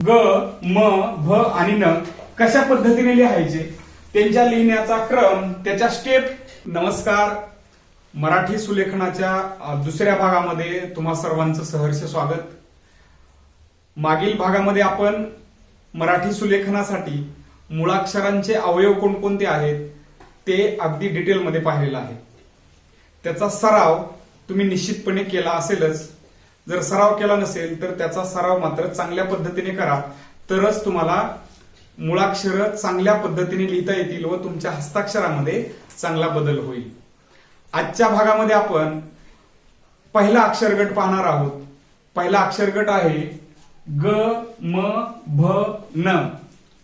ग म भ आणि न कशा पद्धतीने लिहायचे? त्यांच्या लिहिण्याचा क्रम त्याच्या स्टेप नमस्कार. मराठी सुलेखनाच्या दुसऱ्या भागामध्ये तुम्हा सर्वांचं सहर्ष स्वागत. मागील भागामध्ये आपण मराठी सुलेखनासाठी मुळाक्षरांचे अवयव कोणकोणते आहेत ते अगदी डिटेलमध्ये पाहिलेलं आहे. त्याचा सराव तुम्ही निश्चितपणे केला असेलच. जर सराव केला नसेल तर त्याचा सराव मात्र चांगल्या पद्धतीने करा. तरच तुम्हाला मुळाक्षर चांगल्या पद्धतीने लिहिता येतील व तुमच्या हस्ताक्षरामध्ये चांगला बदल होईल. आजच्या भागामध्ये आपण पहिला अक्षरगट पाहणार आहोत. पहिला अक्षरगट आहे ग म भ न.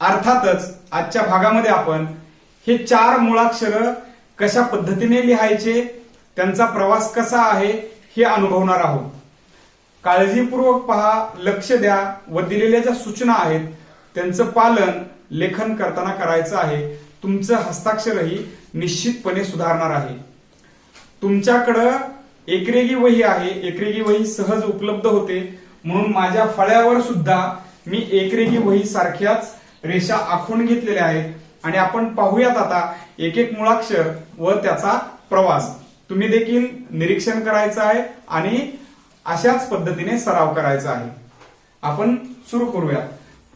अर्थातच आजच्या भागामध्ये आपण हे चार मुळाक्षर कशा पद्धतीने लिहायचे त्यांचा प्रवास कसा आहे हे अनुभवणार आहोत. काळजीपूर्वक पहा लक्ष द्या व दिलेल्या ज्या सूचना आहेत त्यांचं पालन लेखन करताना करायचं आहे. तुमचं हस्ताक्षरही निश्चितपणे सुधारणार आहे. तुमच्याकडं एकरेगी वही आहे. एकरेगी वही सहज उपलब्ध होते. म्हणून माझ्या फळ्यावर सुद्धा मी एकरेगी वही सारख्याच रेषा आखून घेतलेल्या आहेत. आणि आपण पाहूयात आता एक एक मुळाक्षर व त्याचा प्रवास. तुम्ही देखील निरीक्षण करायचं आहे आणि अशाच पद्धतीने सराव करायचा आहे. आपण सुरू करूया.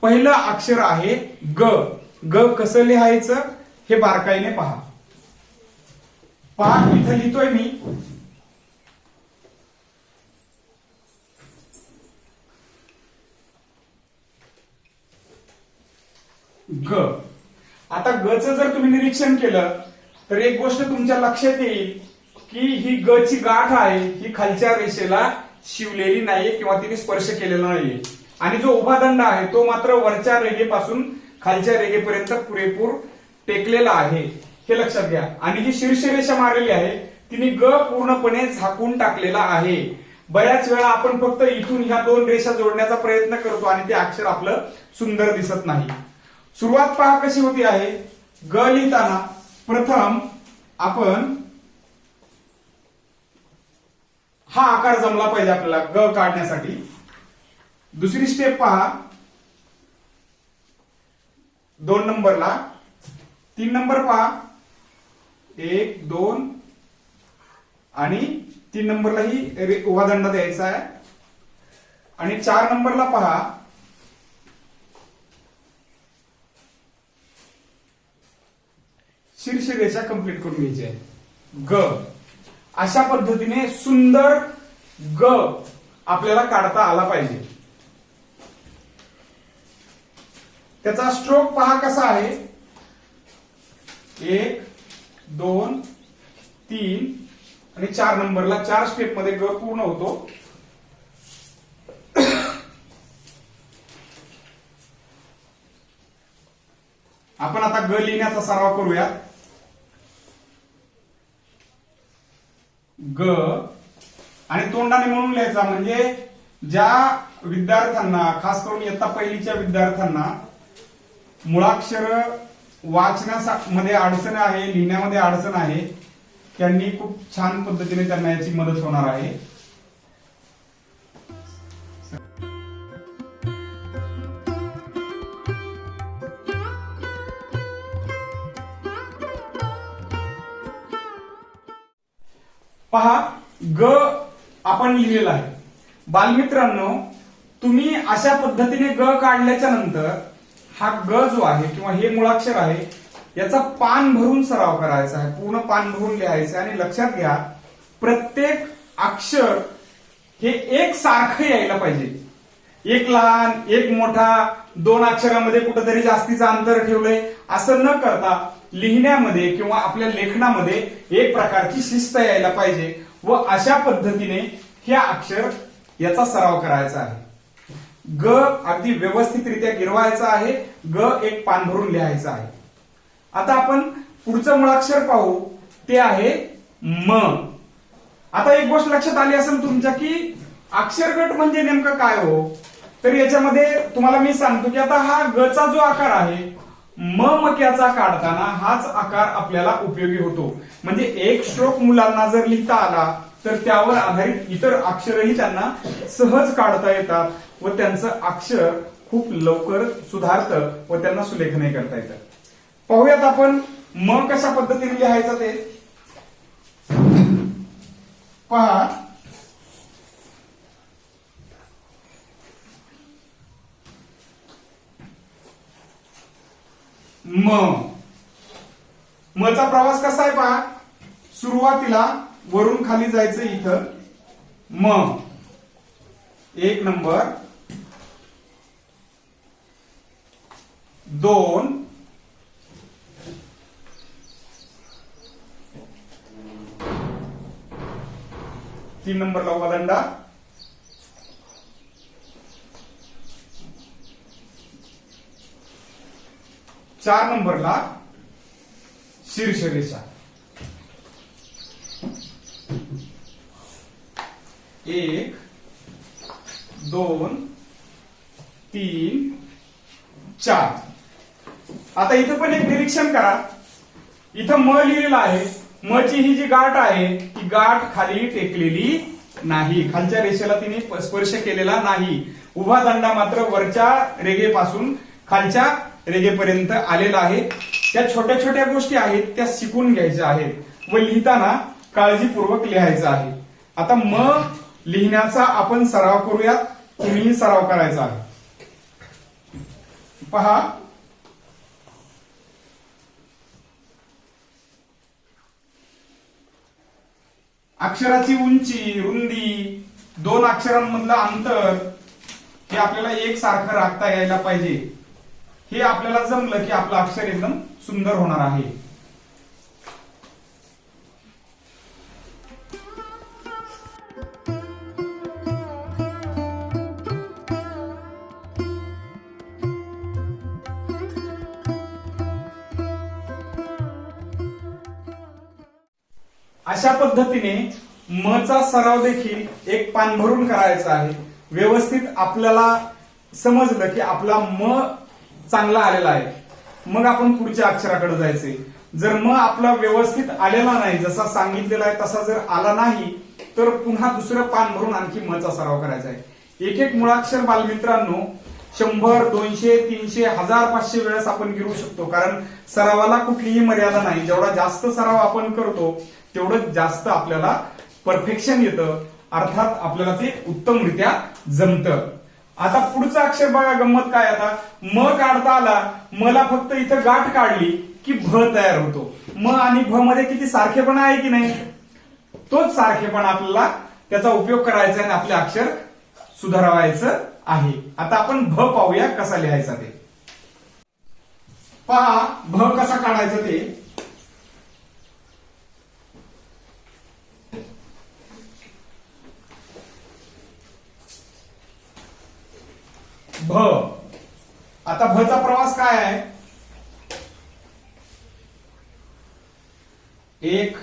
पहिलं अक्षर आहे ग. ग कसं लिहायचं हे बारकाईने पहा. पहा इथं लिहितोय मी. ग. आता ग च जर तुम्ही निरीक्षण केलं तर एक गोष्ट तुमच्या लक्षात येईल की ही ग ची गाठ आहे ही खालच्या रेषेला शिवलेली नाहीये किंवा तिने स्पर्श केलेला नाहीये. आणि जो उभा दंड आहे तो मात्र वरच्या रेगेपासून खालच्या रेगेपर्यंत पुरेपूर टेकलेला आहे. हे लक्षात घ्या. आणि जी शीर्ष रेषा मारलेली आहे तिने ग पूर्णपणे झाकून टाकलेला आहे. बऱ्याच वेळा आपण फक्त इथून ह्या दोन रेषा जोडण्याचा प्रयत्न करतो आणि ते अक्षर आपलं सुंदर दिसत नाही. सुरुवात पहा कशी होती आहे. ग लिहिताना प्रथम आपण हा आकार जमला पाहिजे आपल्याला ग काढण्यासाठी. दुसरी स्टेप पहा. दोन नंबरला. तीन नंबर पहा. एक दोन. आणि तीन नंबरलाही रे- उभा दंड द्यायचा आहे. आणि चार नंबरला पहा. शीर्ष रेषा कंप्लीट करून घ्यायची आहे. ग. अशा पद्धतीने सुंदर ग आपल्याला काढता आला पाहिजे. त्याचा स्ट्रोक पहा कसा आहे. एक दोन तीन आणि चार नंबरला चार स्टेपमध्ये ग पूर्ण होतो. आपण आता ग लिहिण्याचा सराव करूया. ग आणि तोंडाने म्हणून लिहायचा म्हणजे ज्या विद्यार्थ्यांना खास करून इयत्ता पहिलीच्या विद्यार्थ्यांना मुळाक्षर वाचण्यामध्ये अडचण आहे लिहिण्यामध्ये अडचण आहे त्यांनी खूप छान पद्धतीने त्यांना याची मदत होणार आहे. पहा ग आपण लिहिलेला आहे. बालमित्रांनो तुम्ही अशा पद्धतीने ग काढल्याच्या नंतर हा ग जो आहे किंवा हे मुळाक्षर आहे याचा पान भरून सराव करायचा आहे पूर्ण पान भरून लिहायचं आहे आणि लक्षात घ्या प्रत्येक अक्षर हे एक सारखं यायला पाहिजे. एक लहान एक मोठा दोन अक्षरामध्ये कुठेतरी जास्तीचं अंतर ठेवलंय असं न करता लिहिण्यामध्ये किंवा आपल्या लेखनामध्ये एक प्रकारची शिस्त यायला पाहिजे व अशा पद्धतीने हे अक्षर याचा सराव करायचा आहे. ग अगदी व्यवस्थितरित्या गिरवायचा आहे ग एक पान भरून लिहायचं आहे. आता आपण पुढचं मुळाक्षर पाहू. ते आहे म. आता एक गोष्ट लक्षात आली असेल तुमच्या की अक्षरगट म्हणजे नेमकं काय हो? तर याच्यामध्ये तुम्हाला मी सांगतो की आता हा गचा जो आकार आहे म मक्याचा काढताना हाच आकार आपल्याला उपयोगी होतो. म्हणजे एक स्ट्रोक मुलांना जर लिहिता आला तर त्यावर आधारित इतर अक्षरही त्यांना सहज काढता येतात व त्यांचं अक्षर खूप लवकर सुधारतं व त्यांना सुलेखनही करता येतं. पाहूयात आपण म कशा पद्धतीने लिहायचं ते. पहा म मचा प्रवास कसा आहे पहा? सुरुवातीला वरून खाली जायचं इथं. म एक नंबर. दोन. तीन नंबरला उभा दंडा. चार नंबरला शीर्ष रेषा एक दोन तीन चार. आता इथं पण एक निरीक्षण करा. इथं म लिहिलेलं आहे. म ची ही जी गाठ आहे ती गाठ खाली टेकलेली नाही. खालच्या रेषेला तिने स्पर्श केलेला नाही. उभा दंडा मात्र वरच्या रेगेपासून खालच्या रेगेपर्यंत आलेला आहे. त्या छोट्या छोट्या गोष्टी आहेत त्या शिकून घ्यायच्या आहेत. व लिहिताना काळजीपूर्वक लिहायचं आहे. आता म लिहिण्याचा आपण सराव करूयात तुम्हीही सराव करायचा आहे. पहा. अक्षराची उंची रुंदी दोन अक्षरांमधलं अंतर हे आपल्याला एक सारखं राखता यायला पाहिजे. हे आपल्याला जमलं की आपलं अक्षर एकदम सुंदर होणार आहे. अशा पद्धतीने म चा सराव देखील एक पान भरून करायचा आहे. व्यवस्थित आपल्याला समजलं की आपला म चांगला आलेला आहे. मग आपण पुढच्या अक्षराकडे जायचे. जर म आपला व्यवस्थित आलेला नाही जसा सांगितलेला आहे तसा जर आला नाही तर पुन्हा दुसरं पान भरून आणखी मचा सराव करायचा आहे. एक एक मुळाक्षर बालमित्रांनो शंभर दोनशे तीनशे हजार पाचशे वेळेस आपण गिरू शकतो. कारण सरावाला कुठलीही मर्यादा नाही. जेवढा जास्त सराव आपण करतो तेवढं जास्त आपल्याला परफेक्शन येतं. अर्थात आपल्याला ते उत्तमरित्या जमतं. आता पुढचा अक्षर बघा गंमत काय आता. म काढता आला मला फक्त इथं गाठ काढली की भ तयार होतो. म आणि भ मध्ये किती सारखेपणा आहे की नाही? तोच सारखेपणा आपल्याला त्याचा उपयोग करायचा आणि आपले अक्षर सुधारावायचं आहे. आता आपण भ पाहूया कसा लिहायचा ते. पहा भ कसा काढायचा ते? भ आता भचा प्रवास काय आहे? एक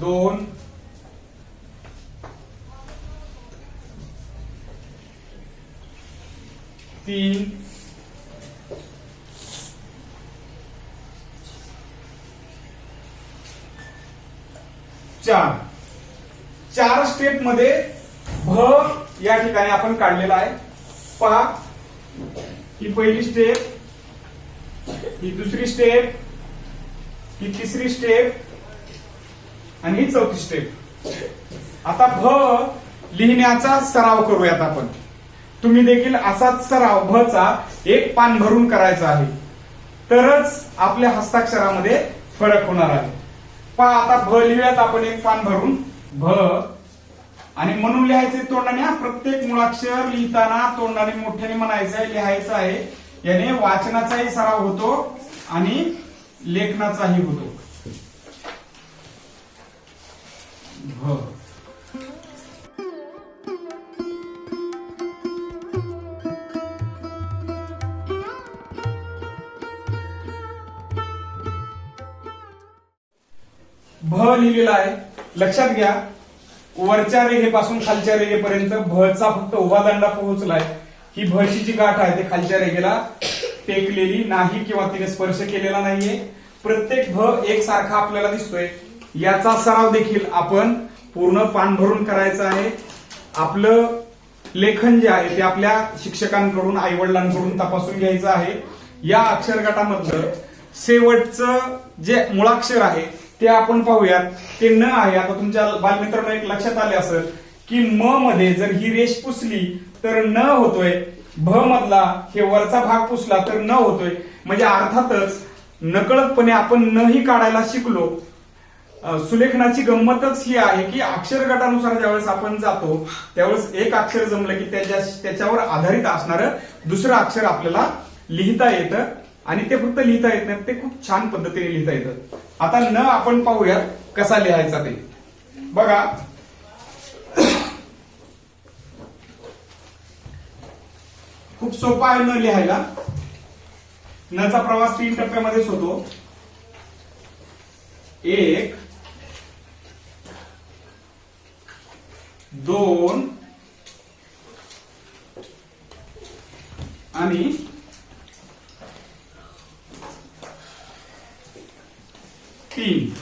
दोन तीन चार. चार स्टेपमध्ये भ या ठिकाणी आपण काढलेला आहे. पहा ही पहिली स्टेप ही दुसरी स्टेप ही तिसरी स्टेप आणि ही चौथी स्टेप आता भ लिहिण्याचा सराव करूयात आपण. तुम्ही देखील असाच सराव भ चा एक पान भरून करायचा आहे. तरच आपल्या हस्ताक्षरामध्ये फरक होणार आहे. पहा आता भ लिहूयात आपण एक पान भरून. भ आणि म्हणून लिहायचे तोंडाने हा प्रत्येक मुळाक्षर लिहिताना तोंडाने मोठ्याने म्हणायचं आहे लिहायचं आहे. याने वाचनाचाही सराव होतो आणि लेखनाचाही होतो. भ भ लिहिलेला आहे. लक्षात घ्या वरच्या रेघेपासून खालच्या रेघेपर्यंत भचा फक्त उभा दंडा पोहोचलाय. ही भची जी गाठ आहे ते खालच्या रेघेला टेकलेली नाही किंवा तिने स्पर्श केलेला नाहीये. प्रत्येक भ एकसारखा आपल्याला दिसतोय. याचा सराव देखील आपण पूर्ण पान भरून आहे. आपलं लेखन जे आहे ते आपल्या शिक्षकांकडून आई वडिलांकडून तपासून घ्यायचं आहे. या अक्षरगटामधलं शेवटचं जे मुळाक्षर आहे ते आपण पाहूयात. ते न आहे. आता तुमच्या बालमित्रांना एक लक्षात आले असेल की म मध्ये जर ही रेष पुसली तर न होतोय. भ मधला हे वरचा भाग पुसला तर न होतोय. म्हणजे अर्थातच नकळतपणे आपण न ही काढायला शिकलो. सुलेखनाची गंमतच ही आहे की अक्षर गटानुसार ज्यावेळेस आपण जातो त्यावेळेस एक अक्षर जमलं की त्याच्या त्याच्यावर आधारित असणारं दुसरं अक्षर आपल्याला लिहिता येतं. आणि ते फक्त लिहिता येत नाही ते खूप छान पद्धतीने लिहिता येतं. आता न आपण पाहूयात कसा लिहायचा ते. बघा. खूप सोपा आहे न लिहायला. नचा प्रवास तीन टप्प्यामध्येच होतो. एक दोन आणि तीन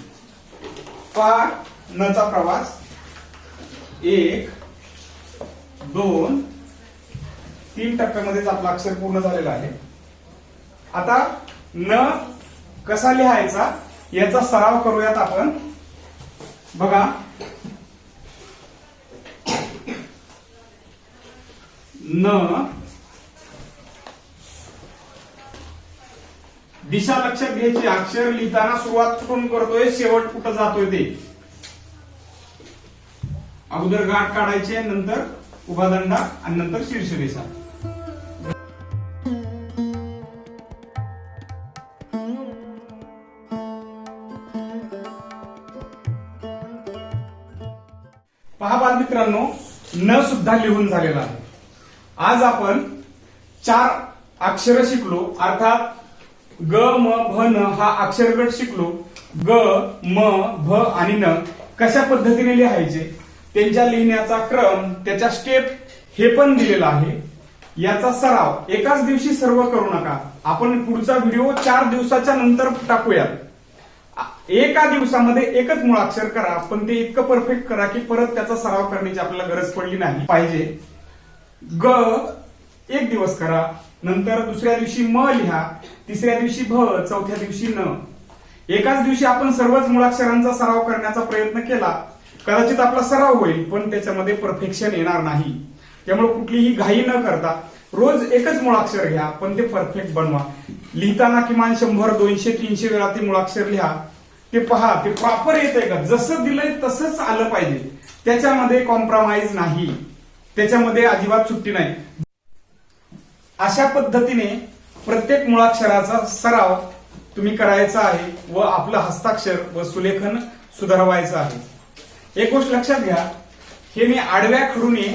पहा नचा प्रवास. एक दोन तीन टप्प्यामध्येच आपला अक्षर पूर्ण झालेला आहे. आता न कसा लिहायचा याचा सराव करूयात आपण. बघा. न दिशा लक्षात घ्यायची. अक्षर लिहिताना सुरुवात कुठून करतोय? शेवट कुठं जातोय ते? अगोदर गाठ काढायचे नंतर उभा दंडा आणि नंतर शीर्षरेषा. पहा बालमित्रांनो न सुद्धा लिहून झालेला आहे. आज आपण चार अक्षर शिकलो. अर्थात ग म भ न हा अक्षरगट शिकलो. ग म भ आणि न कशा पद्धतीने लिहायचे? त्यांच्या लिहिण्याचा क्रम त्याच्या स्टेप हे पण दिलेलं आहे. याचा सराव एकाच दिवशी सर्व करू नका. आपण पुढचा व्हिडिओ चार दिवसाच्या नंतर टाकूयात. एका दिवसामध्ये एकच मुळाक्षर करा पण ते इतकं परफेक्ट करा की परत त्याचा सराव करण्याची आपल्याला गरज पडली नाही. पाहिजे. ग एक दिवस करा. नंतर दुसऱ्या दिवशी म लिहा तिसऱ्या दिवशी भ चौथ्या दिवशी न. एकाच दिवशी आपण सर्वच मुळाक्षरांचा सराव करण्याचा प्रयत्न केला. कदाचित आपला सराव होईल पण त्याच्यामध्ये परफेक्शन येणार नाही. त्यामुळे कुठलीही घाई न करता रोज एकच मुळाक्षर घ्या पण ते परफेक्ट बनवा. लिहिताना किमान शंभर दोनशे तीनशे वेळा ते मुळाक्षर लिहा. ते पहा ते प्रॉपर येतंय का? जसं दिलंय तसंच आलं पाहिजे. त्याच्यामध्ये कॉम्प्रोमाइज नाही. त्याच्यामध्ये अजिबात सुट्टी नाही. अशा पद्धतीने प्रत्येक मुळाक्षराचा सराव तुम्ही करायचा आहे व आपलं हस्ताक्षर व सुलेखन सुधारवायचं आहे. एक गोष्ट लक्षात घ्या हे मी आडव्या खडूने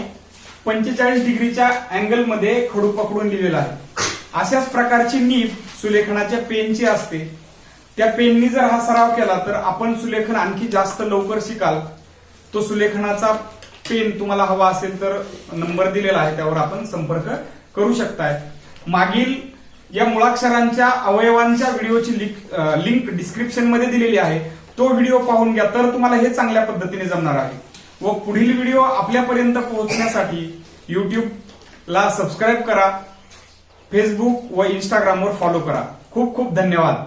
पंचेचाळीस डिग्रीच्या अँगलमध्ये खडू पकडून लिहिलेला आहे. अशाच प्रकारची नीब सुलेखनाच्या पेनची असते. त्या पेननी जर हा सराव केला तर आपण सुलेखन आणखी जास्त लवकर शिकाल. तो सुलेखनाचा पेन तुम्हाला हवा असेल तर नंबर दिलेला आहे त्यावर आपण संपर्क करू शकताय. मागील या मुळाक्षरांच्या अवयवांच्या व्हिडिओची लिंक डिस्क्रिप्शनमध्ये दिलेली आहे. तो व्हिडिओ पाहून घ्या तर तुम्हाला हे चांगल्या पद्धतीने जमणार आहे. व पुढील व्हिडिओ आपल्यापर्यंत पोहोचण्यासाठी युट्यूबला सबस्क्राईब करा फेसबुक व इंस्टाग्रामवर फॉलो करा. खूप खूप धन्यवाद.